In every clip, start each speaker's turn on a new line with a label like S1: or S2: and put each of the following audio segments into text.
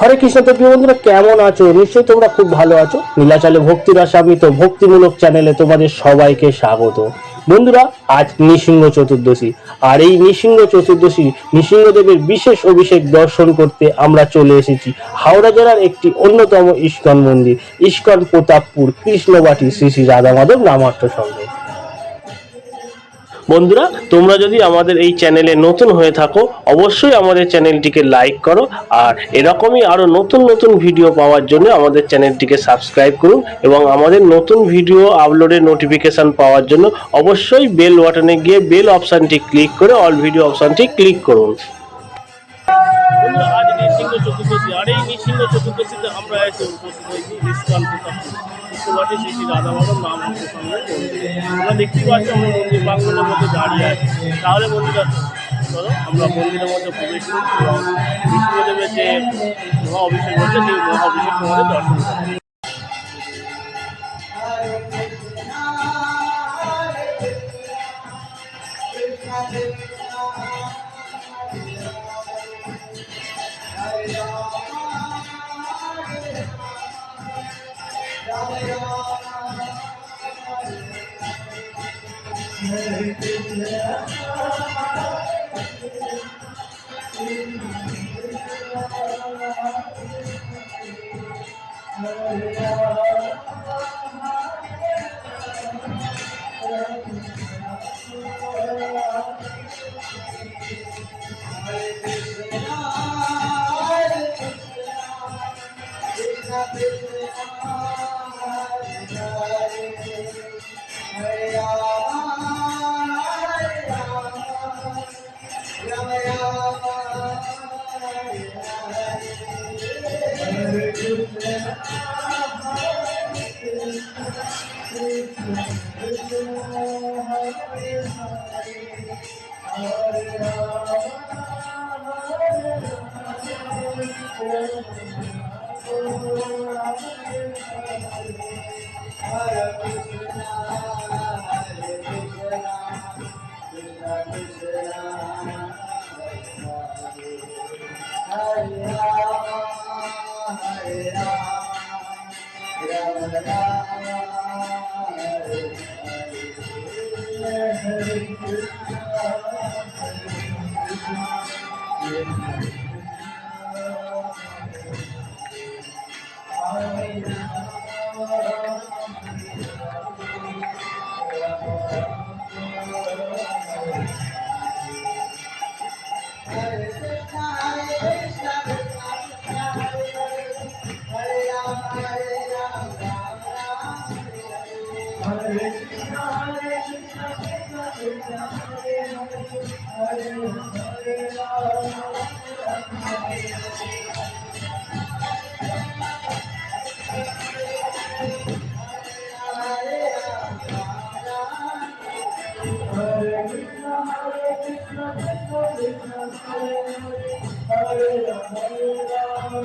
S1: হরে কৃষ্ণ, তো প্রিয় বন্ধুরা, কেমন আছো? নিশ্চয়ই তোমরা খুব ভালো আছো। নীলাচলে ভক্তির আসামিত ভক্তিমূলক চ্যানেলে তোমাদের সবাইকে স্বাগত। বন্ধুরা, আজ নৃসিংহ চতুর্দশী। আর এই নৃসিংহ চতুর্দশী, নৃসিংহদেবের বিশেষ অভিষেক দর্শন করতে আমরা চলে এসেছি। হাওড়া জেলার একটি অন্যতম ইস্কন মন্দির, ইস্কন প্রতাপপুর কৃষ্ণবাটি শ্রী শ্রী রাধা মাধব নামার্থ সঙ্গে বন্ধুরা, তোমরা যদি আমাদের এই চ্যানেলে নতুন হয়ে থাকো, অবশ্যই আমাদের চ্যানেলটিকে লাইক করো, আর এরকমই আরও নতুন নতুন ভিডিও পাওয়ার জন্য আমাদের চ্যানেলটিকে সাবস্ক্রাইব করুন এবং আমাদের নতুন ভিডিও আপলোডের নোটিফিকেশন পাওয়ার জন্য অবশ্যই বেল বাটনে গিয়ে বেল অপশনটি ক্লিক করে অল ভিডিও অপশনটি ক্লিক করুন। আর এই নৃসিংহ চতুর্দশীতে আমরা এসে উপস্থিত হয়েছি ইস্কন বিশ্ববাসী শ্রী শ্রী রাধা মাধব নাম হচ্ছে সঙ্গে মন্দিরে। আমরা দেখতেই পাচ্ছি আমরা মন্দির প্রাঙ্গণের মধ্যে দাঁড়িয়ে আছি। তাহলে বন্ধুরা চলো, আমরা মন্দিরের মধ্যে প্রবেশ করছি এবং বিষ্ণুদেবের যে মহা অভিষেক হচ্ছে সেই মহা অভিষেক আমাদের দর্শন
S2: Hallelujah. Ram Ram Ram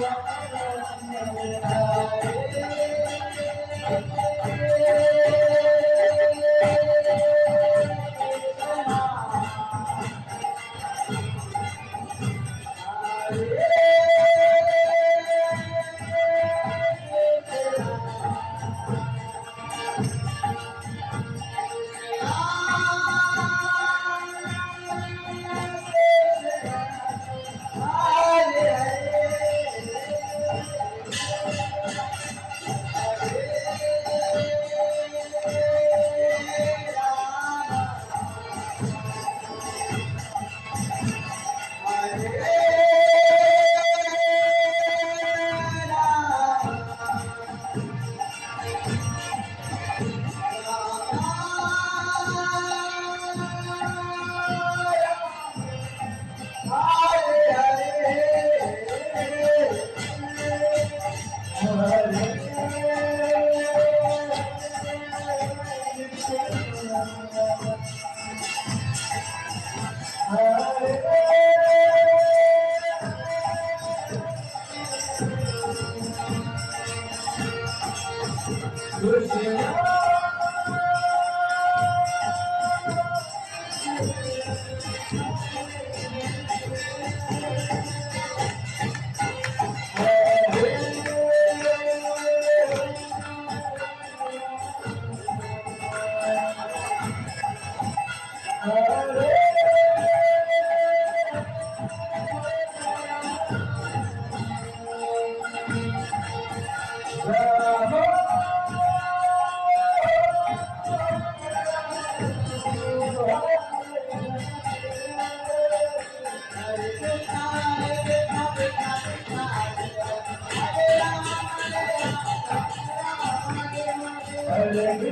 S2: Thank you.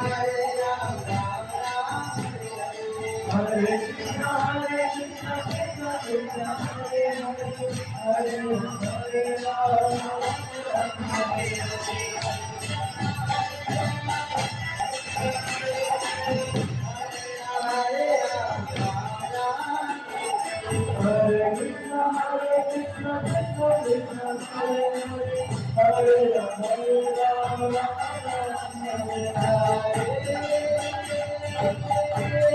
S2: Thank you. Thank you.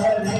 S2: Hare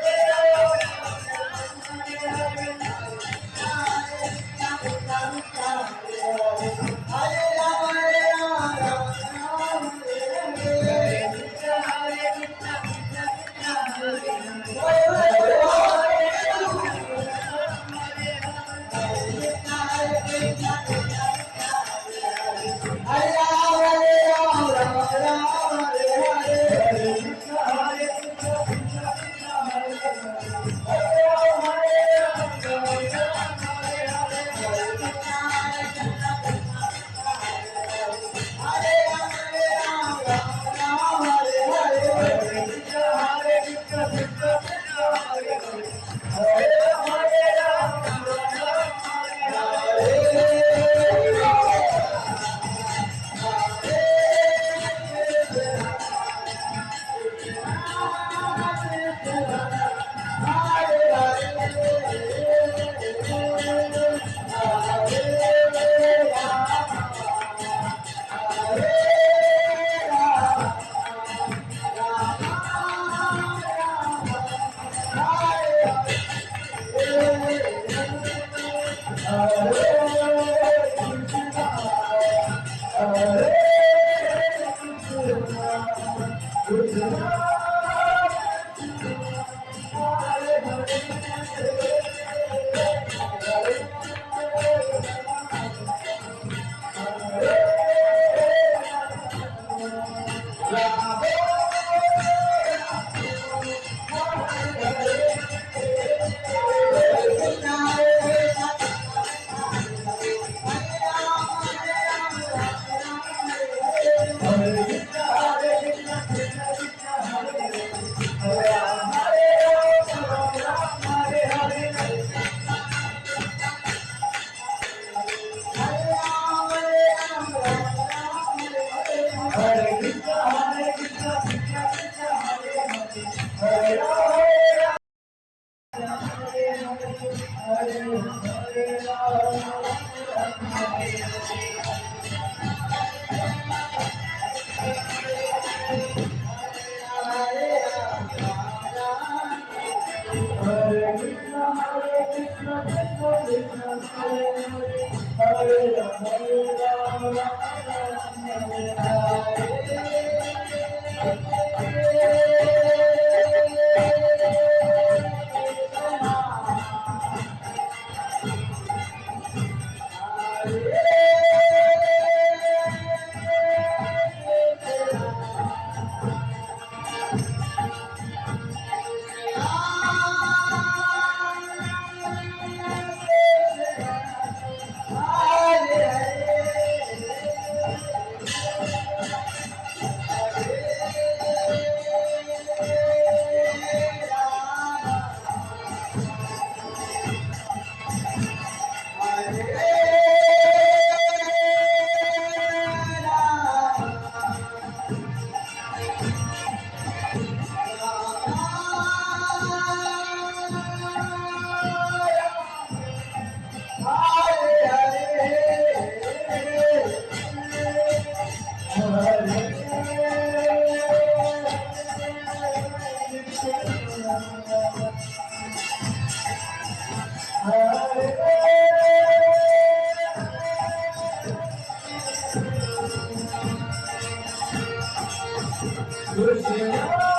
S2: Você